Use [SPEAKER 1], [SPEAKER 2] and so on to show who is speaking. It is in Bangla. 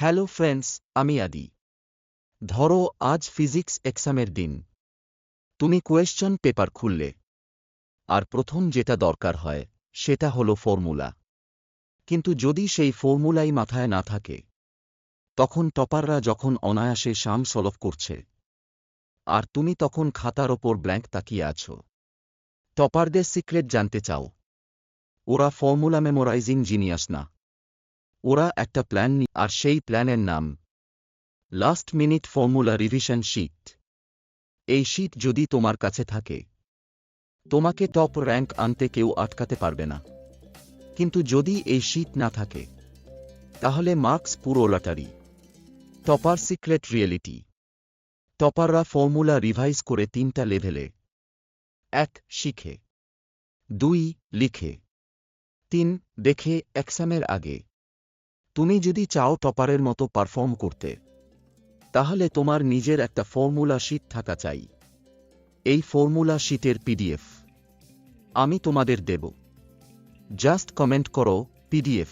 [SPEAKER 1] হ্যালো ফ্রেন্ডস, আমি আদি। ধরো, আজ ফিজিক্স এক্সামের দিন। তুমি কোয়েশ্চন পেপার খুললে। আর প্রথম যেটা দরকার হয়, সেটা হলো ফর্মুলা। কিন্তু যদি সেই ফর্মুলাই মাথায় না থাকে, তখন টপাররা যখন অনায়াসে শাম সলভ করছে, আর তুমি তখন খাতার ওপর ব্ল্যাঙ্ক তাকিয়ে আছো। টপারদের সিক্রেট জানতে চাও। ওরা ফর্মুলা মেমোরাইজিং জিনিয়াস না। ওরা একটা প্ল্যান আর সেই প্ল্যানের নাম। Last minute formula revision sheet এই শিট যদি তোমার কাছে থাকে। তোমাকে টপ র্যাঙ্ক আনতে কেউ আটকাতে পারবে না। কিন্তু যদি এই শিট না থাকে, তাহলে মার্কস পুরো লটারি টপার সিক্রেট রিয়েলিটি টপাররা ফর্মুলা রিভাইজ করে তিনটা লেভেলে। এক, শিখে। দুই, লিখে। তিন, দেখে এক্সামের আগে। তুমি যদি চাও টপারের মতো পারফর্ম করতে, তাহলে তোমার নিজের একটা ফর্মুলা শিট থাকা চাই। এই ফর্মুলা শিটের পিডিএফ। আমি তোমাদের দেব। জাস্ট কমেন্ট করো, পিডিএফ।